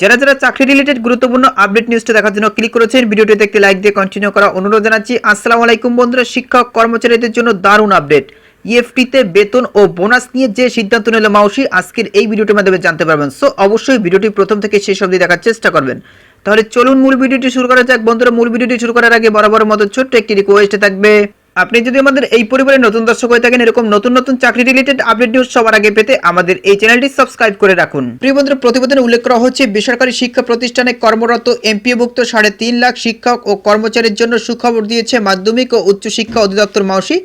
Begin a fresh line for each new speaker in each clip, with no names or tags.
যারা যারা চাকরি রিলেটেড গুরুত্বপূর্ণ আপডেট নিউজটা দেখার জন্য ক্লিক করেছেন ভিডিওটি দেখতে লাইক দিয়ে কন্টিনিউ করা অনুরোধ জানাচ্ছি। আসসালামু আলাইকুম বন্ধুরা, শিক্ষক কর্মচারীদের জন্য দারুণ আপডেট ইএফটিতে বেতন ও বোনাস নিয়ে যে সিদ্ধান্ত নিল মাউসি, আজকের এই ভিডিওটির মাধ্যমে জানতে পারবেন। সো অবশ্যই ভিডিওটি প্রথম থেকে শেষ অবধি দেখার চেষ্টা করবেন। তাহলে চলুন মূল ভিডিওটি শুরু করা যাক। বন্ধুরা, মূল ভিডিওটি শুরু করার আগে বরাবর মতো ছোট্ট একটি রিকোয়েস্ট থাকবে। আপনি যদি আমাদের এই পরিবারের নতুন দর্শক হয়ে থাকেন, এরকম নতুন নতুন চাকরি রিলেটেড আপডেট নিউজ সবার আগে পেতে আমাদের এই চ্যানেলটি সাবস্ক্রাইব করে রাখুন। প্রিয় বন্ধুরা, প্রতিবেদনে উল্লেখ করা হচ্ছে, বেসরকারি শিক্ষা প্রতিষ্ঠানে কর্মরত এমপিওভুক্ত সাড়ে তিন লাখ শিক্ষক ও কর্মচারীর জন্য সুখবর দিয়েছে মাধ্যমিক ও উচ্চ শিক্ষা অধিদপ্তর মাউসি।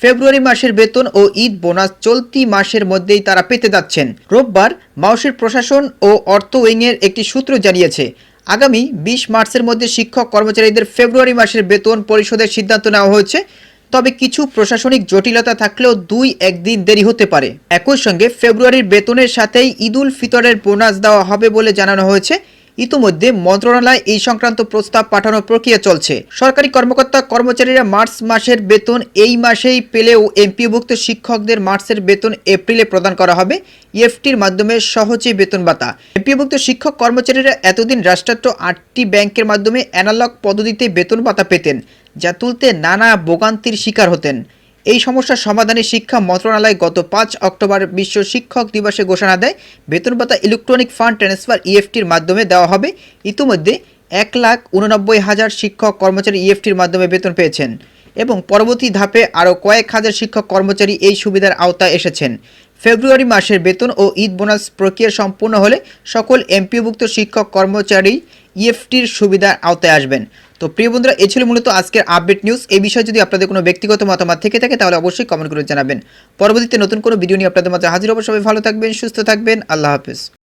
ফেব্রুয়ারি মাসের বেতন ও ঈদ বোনাস চলতি মাসের মধ্যেই তারা পেতে যাচ্ছেন। রোববার মাউসির প্রশাসন ও অর্থ উইংয়ের একটি সূত্র জানিয়েছে, আগামী বিশ মার্চের মধ্যে শিক্ষক কর্মচারীদের ফেব্রুয়ারি মাসের বেতন পরিশোধের সিদ্ধান্ত নেওয়া হয়েছে। তবে কিছু প্রশাসনিক জটিলতা থাকলেও দুই একদিন দেরি হতে পারে। একই সঙ্গে ফেব্রুয়ারির বেতনের সাথেই ঈদুল ফিতরের বোনাস দেওয়া হবে বলে জানানো হয়েছে। ইতিমধ্যে মন্ত্রণালয় এই সংক্রান্ত প্রস্তাব পাঠানোর প্রক্রিয়া চলছে। সরকারি কর্মকর্তা কর্মচারীরা মার্চ মাসের বেতন এই মাসেই পেলেও এমপিভুক্ত শিক্ষকদের মার্চের বেতন এপ্রিলে প্রদান করা হবে। ইএফটির মাধ্যমে সহজেই বেতন ভাতা। এমপিভুক্ত শিক্ষক কর্মচারীরা এতদিন রাষ্ট্রায়ত্ত আটটি ব্যাংকের মাধ্যমে অ্যানালগ পদ্ধতিতে বেতন ভাতা পেতেন, যা তুলতে নানা ভোগান্তির শিকার হতেন। এই সমস্যার সমাধানে শিক্ষা মন্ত্রণালয় গত পাঁচ অক্টোবর বিশ্ব শিক্ষক দিবসে ঘোষণা দেয়, বেতন ভাতা ইলেকট্রনিক ফান্ড ট্রান্সফার ইএফটির মাধ্যমে দেওয়া হবে। ইতিমধ্যে এক লাখ উননব্বই হাজার শিক্ষক কর্মচারী ইএফটির মাধ্যমে বেতন পেয়েছেন এবং পরবর্তী ধাপে আরও কয়েক হাজার শিক্ষক কর্মচারী এই সুবিধার আওতায় এসেছেন। ফেব্রুয়ারি মাসের বেতন ও ঈদ বোনাস প্রক্রিয়া সম্পূর্ণ হলে সকল এমপিভুক্ত শিক্ষক কর্মচারী ইএফটির সুবিধার আওতায় আসবেন। তো প্রিয় বন্ধুরা, এ ছিল মূলত আজকের আপডেট নিউজ। এই বিষয়ে যদি আপনাদের কোনো ব্যক্তিগত মতামত থেকে থাকে, তাহলে অবশ্যই কমেন্ট করে জানাবেন। পরবর্তীতে নতুন কোনো ভিডিও নিয়ে আপনাদের মাঝে হাজির হব। সবাই ভালো থাকবেন, সুস্থ থাকবেন। আল্লাহ হাফেজ।